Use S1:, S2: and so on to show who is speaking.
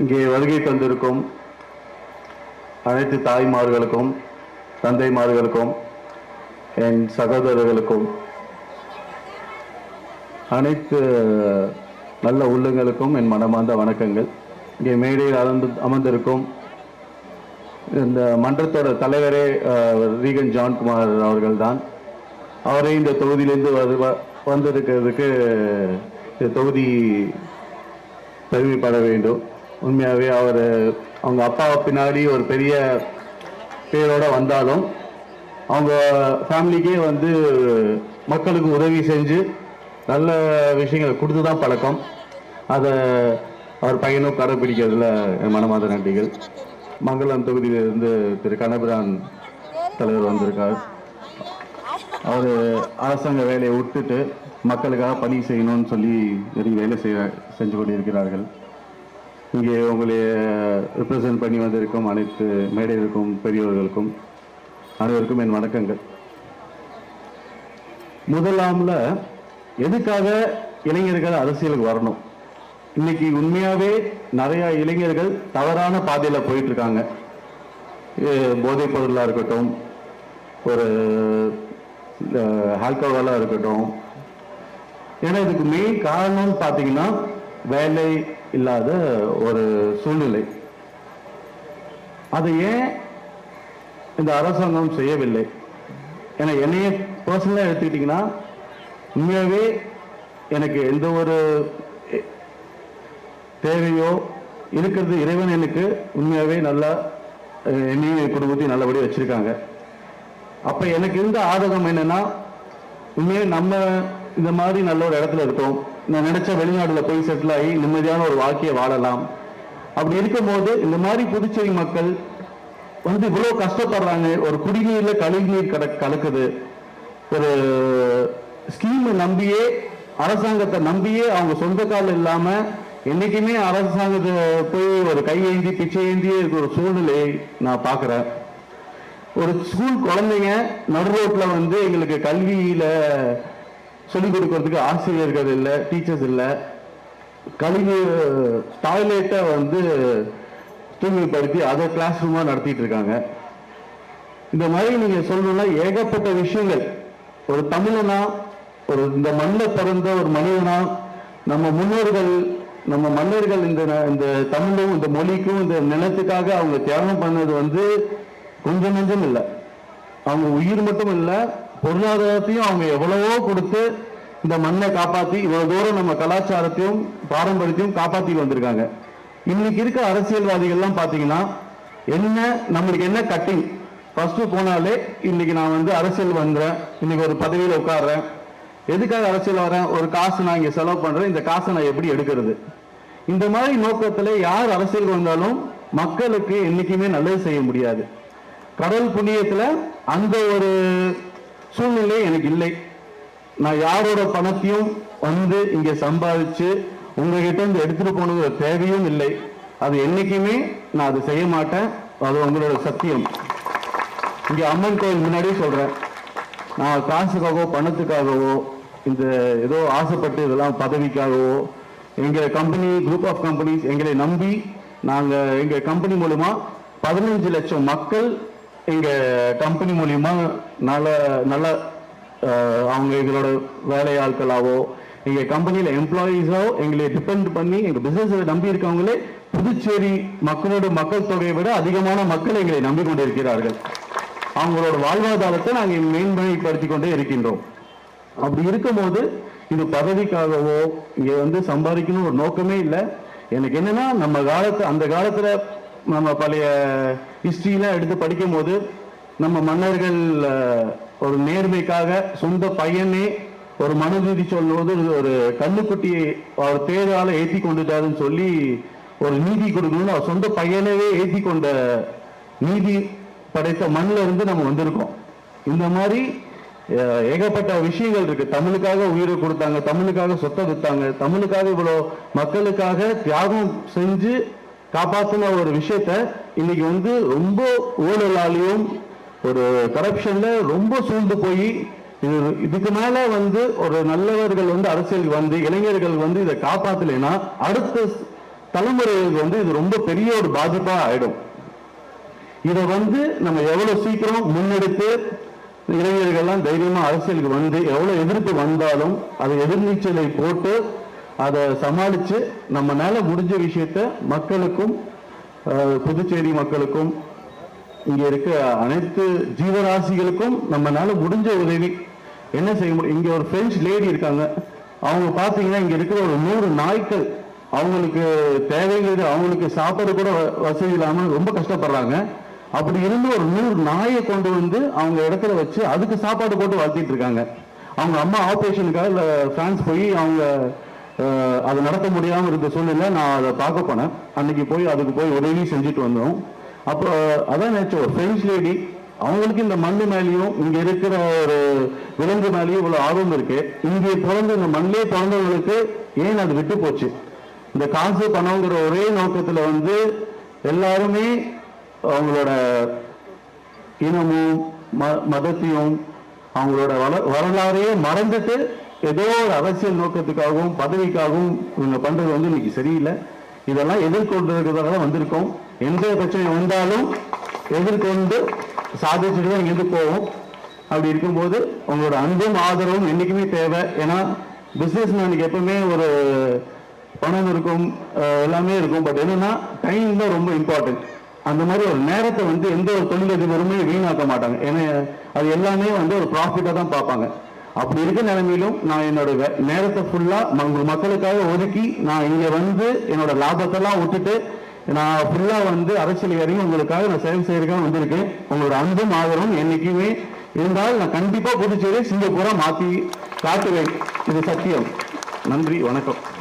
S1: இங்கே வருகை தந்திருக்கும் அனைத்து தாய்மார்களுக்கும் தந்தைமார்களுக்கும் என் சகோதரர்களுக்கும் அனைத்து நல்ல உள்ளங்களுக்கும் என் மனமார்ந்த வணக்கங்கள். இங்கே மேடையில் அமர்ந்து அமர்ந்திருக்கும் இந்த மன்றத்தோட தலைவரே ரீகன் ஜான்குமார் அவர்கள்தான். அவரே இந்த தொகுதியிலேருந்து வந்து வந்திருக்கிறதுக்கு இந்த தொகுதி பெருமைப்பட வேண்டும். உண்மையாகவே அவர் அவங்க அப்பாவை பின்னாடி ஒரு பெரிய பேரோடு வந்தாலும் அவங்க ஃபேமிலிக்கே வந்து மக்களுக்கு உதவி செஞ்சு நல்ல விஷயங்களை கொடுத்து தான் பழக்கம். அதை அவர் பையனும் கடைபிடிக்கிறதுல என் மனமாத நன்றிகள். மங்களம் தொகுதியிலிருந்து திரு கனபிரான் தலைவர் வந்திருக்கார். அவர் அரசாங்க வேலையை விட்டுட்டு மக்களுக்காக பணி செய்யணும்னு சொல்லி நிறைய வேலை செய்ய செஞ்சு கொண்டிருக்கிறார்கள். இங்கே உங்களை ரிப்ரசன்ட் பண்ணி வந்திருக்கும் அனைத்து மேடைகளுக்கும் பெரியவர்களுக்கும் அனைவருக்கும் என் வணக்கங்கள். முதலாமில் எதுக்காக இளைஞர்கள் அரசியலுக்கு வரணும்? இன்னைக்கு உண்மையாகவே நிறைய இளைஞர்கள் தவறான பாதையில் போயிட்டுருக்காங்க. போதைப் பொருளாக இருக்கட்டும் ஒரு ஆல்கோஹாலாக இருக்கட்டும். ஏன்னா இதுக்கு மெயின் காரணம்னு பார்த்தீங்கன்னா வேலை இல்லாத ஒரு சூழ்நிலை. அதை ஏன் இந்த அரசாங்கம் செய்யவில்லை? ஏன்னா என்னையே பர்சனலாக எடுத்துக்கிட்டிங்கன்னா உண்மையாகவே எனக்கு எந்த ஒரு தேவையோ இருக்கிறது இறைவன் எனக்கு உண்மையாகவே நல்லா என்னையும் குடும்பத்தையும் நல்லபடியாக வச்சுருக்காங்க. அப்போ எனக்கு இருந்த ஆதகம் என்னென்னா உண்மையாக நம்ம இந்த மாதிரி நல்ல ஒரு இடத்துல இருக்கோம். நான் நினைச்ச வெளிநாடுல போய் செட்டில் ஆகி நிம்மதியான ஒரு வாழ்க்கையை வாழலாம். அப்படி இருக்கும்போது இந்த மாதிரி புதுச்சேரி மக்கள் வந்து இவ்வளவு கஷ்டப்படுறாங்க. ஒரு குடிநீர்ல கழிவுநீர் கட கலக்குது. ஒரு ஸ்கீமை நம்பியே அரசாங்கத்தை நம்பியே அவங்க சொந்த காலம் இல்லாம என்னைக்குமே அரசாங்கத்தை போய் ஒரு கையேந்தி பிச்சை ஏந்தியே இருக்கிற ஒரு சூழ்நிலையை நான் பார்க்குறேன். ஒரு ஸ்கூல் குழந்தைங்க நடு ரோட்ல வந்து எங்களுக்கு கல்வியில சொல்லிக் கொடுக்கறதுக்கு ஆசிரியர்கள் இல்லை டீச்சர்ஸ் இல்லை. கல்வி டாய்லெட்டை வந்து தூய்மைப்படுத்தி அதை கிளாஸ் ரூமாக நடத்திட்டு இருக்காங்க. இந்த மாதிரி நீங்கள் சொல்லணும்னா ஏகப்பட்ட விஷயங்கள். ஒரு தமிழனா ஒரு இந்த மண்ணில் பிறந்த ஒரு மனிதனா நம்ம முன்னோர்கள் நம்ம மன்னர்கள் இந்த ந- இந்த தமிழும் இந்த மொழிக்கும் இந்த நிலத்துக்காக அவங்க தியாகம் பண்ணது வந்து கொஞ்சம் நெஞ்சம் இல்லை. அவங்க உயிர் மட்டும் இல்லை பொருளாதாரத்தையும் அவங்க எவ்வளவோ கொடுத்து இந்த மண்ணை காப்பாத்தி இவ்வளவு தூரம் நம்ம கலாச்சாரத்தையும் பாரம்பரியத்தையும் காப்பாத்திட்டு வந்திருக்காங்க. இன்னைக்கு இருக்க அரசியல்வாதிகள்லாம் பாத்தீங்கன்னா என்ன நம்மளுக்கு என்ன கட்டிங் ஃபர்ஸ்ட் போனாலே இன்னைக்கு நான் வந்து அரசியல் வந்தேன் இன்னைக்கு ஒரு பதவியில உட்கார்றேன். எதுக்காக அரசியல் வரேன்? ஒரு காசு நான் இங்க செலவு பண்றேன் இந்த காசை நான் எப்படி எடுக்கிறது? இந்த மாதிரி நோக்கத்துல யார் அரசியல் வந்தாலும் மக்களுக்கு என்னைக்குமே நல்லது செய்ய முடியாது. கடல் புண்ணியத்துல அந்த ஒரு சூழ்நிலை எனக்கு இல்லை. நான் யாரோட பணத்தையும் வந்து இங்கே சம்பாதிச்சு உங்ககிட்ட இருந்து எடுத்துட்டு போனது ஒரு தேவையும் இல்லை. அது என்னைக்குமே நான் அதை செய்ய மாட்டேன். அது உங்களோட சத்தியம். இங்கே அம்மன் கோயில் முன்னாடியே சொல்றேன். நான் காசுக்காகவோ பணத்துக்காகவோ இந்த ஏதோ ஆசைப்பட்டு இதெல்லாம் பதவிக்காகவோ எங்கள் கம்பெனி குரூப் ஆஃப் கம்பெனிஸ் எங்களை நம்பி நாங்கள் எங்கள் கம்பெனி மூலமா பதினஞ்சு லட்சம் மக்கள் எங்கள் கம்பெனி மூலிமா நல்ல நல்ல அவங்க எங்களோட வேலையாட்களாவோ எங்கள் கம்பெனியில் எம்ப்ளாயீஸோ எங்களை டிபெண்ட் பண்ணி எங்கள் பிஸ்னஸை நம்பி இருக்கவங்களே புதுச்சேரி மக்களோட மக்கள் தொகையை விட அதிகமான மக்கள் எங்களை நம்பி கொண்டிருக்கிறார்கள். அவங்களோட வாழ்வாதாரத்தை நாங்கள் மேன்மைப்படுத்தி கொண்டே இருக்கின்றோம். அப்படி இருக்கும்போது இது பதவிக்காகவோ இங்கே வந்து சம்பாதிக்கணும் ஒரு நோக்கமே இல்லை. எனக்கு என்னன்னா நம்ம காலத்து அந்த காலத்தில் நம்ம பழைய ஹிஸ்ட்ரியெலாம் எடுத்து படிக்கும்போது நம்ம மன்னர்கள் ஒரு நேர்மைக்காக சொந்த பையனே ஒரு மனுநீதி சொல்லும்போது ஒரு கண்ணுக்குட்டியை அவர் தேரால ஏற்றி கொண்டுட்டாருன்னு சொல்லி ஒரு நீதி கொடுக்கணும்னு அவர் சொந்த பையனவே ஏற்றி கொண்ட நீதி படைத்த மண்ணில் இருந்து நம்ம வந்திருக்கோம். இந்த மாதிரி ஏகப்பட்ட விஷயங்கள் இருக்கு. தமிழுக்காக உயிரை கொடுத்தாங்க தமிழுக்காக சொத்தை வித்தாங்க தமிழுக்காக இவ்வளோ மக்களுக்காக தியாகம் செஞ்சு காப்பாத்தின ஒரு விஷயத்த இன்னைக்கு வந்து ரொம்ப ஊழலாலையும் ஒரு கரப்ஷன்ல ரொம்ப சூழ்ந்து போய் இது இதுக்கு மேல வந்து ஒரு நல்லவர்கள் வந்து அரசியலுக்கு வந்து இளைஞர்கள் வந்து இதை காப்பாத்தலைன்னா அடுத்த தலைமுறைகளுக்கு வந்து இது ரொம்ப பெரிய ஒரு பாதிப்பா ஆயிடும். இதை வந்து நம்ம எவ்வளவு சீக்கிரம் முன்னெடுத்து இளைஞர்கள்லாம் தைரியமா அரசியலுக்கு வந்து எவ்வளவு எதிர்ப்பு வந்தாலும் அதை எதிர்நீச்சலை போட்டு அதை சமாளித்து நம்மனால முடிஞ்ச விஷயத்த மக்களுக்கும் புதுச்சேரி மக்களுக்கும் இங்கே இருக்க அனைத்து ஜீவராசிகளுக்கும் நம்மனால முடிஞ்ச உதவி. என்ன செய்ய முடியும்? இங்கே ஒரு ஃப்ரெஞ்ச் லேடி இருக்காங்க. அவங்க பார்த்தீங்கன்னா இங்கே இருக்கிற ஒரு நூறு நாய்க்கள் அவங்களுக்கு தேவைங்கிறது அவங்களுக்கு சாப்பாடு கூட வ- வசதி இல்லாமல் ரொம்ப கஷ்டப்படுறாங்க. அப்படி இருந்து ஒரு நூறு நாயை கொண்டு வந்து அவங்க இடத்துல வச்சு அதுக்கு சாப்பாடு போட்டு வளர்த்திட்டு இருக்காங்க. அவங்க அம்மா ஆப்ரேஷனுக்காக இல்லை பிரான்ஸ் போய் அவங்க அது நடத்த முடியாமல் இருந்த சூழ்நிலை நான் அதை பார்க்க போனேன். அன்னைக்கு போய் அதுக்கு போய் உதவி செஞ்சுட்டு வந்தோம். அப்போ அதான் நினைச்சேன் ஒரு லேடி அவங்களுக்கு இந்த மண்ணு மேலேயும் இங்க இருக்கிற ஒரு விலங்கு மேலேயும் இவ்வளவு ஆர்வம் இருக்கு. இங்கே பிறந்த இந்த மண்ணிலே பிறந்தவங்களுக்கு ஏன் அது விட்டு போச்சு? இந்த காசு பணங்கிற ஒரே நோக்கத்துல வந்து எல்லாருமே அவங்களோட இனமும் ம- மதத்தையும் அவங்களோட வள- வரலாறையே மறந்துட்டு ஏதோ ஒரு அரசியல் நோக்கத்துக்காகவும் பதவிக்காகவும் இவங்க பண்றது வந்து இன்னைக்கு சரியில்லை. இதெல்லாம் எதிர்கொண்டதுக்காக தான் வந்திருக்கோம். எந்த பிரச்சனை வந்தாலும் எதிர்கொண்டு சாதிச்சுட்டு தான் இங்கிருந்து போவோம். அப்படி இருக்கும்போது உங்களோட அன்பும் ஆதரவும் என்னைக்குமே தேவை. ஏன்னா பிஸ்னஸ் மேனுக்கு எப்பவுமே ஒரு பணம் இருக்கும் எல்லாமே இருக்கும். பட் என்னன்னா டைம் தான் ரொம்ப இம்பார்ட்டன்ட் அந்த மாதிரி ஒரு நேரத்தை வந்து எந்த ஒரு தொழிலதிபருமே வீணாக்க மாட்டாங்க. ஏன்னா அது எல்லாமே வந்து ஒரு ப்ராஃபிட்டாக தான் பார்ப்பாங்க. அப்படி இருக்க நிலைமையிலும் நான் என்னோட வே- நேரத்தை ஃபுல்லா உங்கள் மக்களுக்காக ஒதுக்கி நான் இங்க வந்து என்னோட லாபத்தெல்லாம் விட்டுட்டு நான் ஃபுல்லா வந்து அரசியல் இறங்கி உங்களுக்காக நான் சேவை செய்யறதுக்காக வந்திருக்கேன். உங்களோட அன்பும் ஆதரவும் என்னைக்குமே இருந்தால் நான் கண்டிப்பா புதுச்சேரி சிங்கப்பூரா மாத்தி காட்டுவேன். இது சத்தியம். நன்றி வணக்கம்.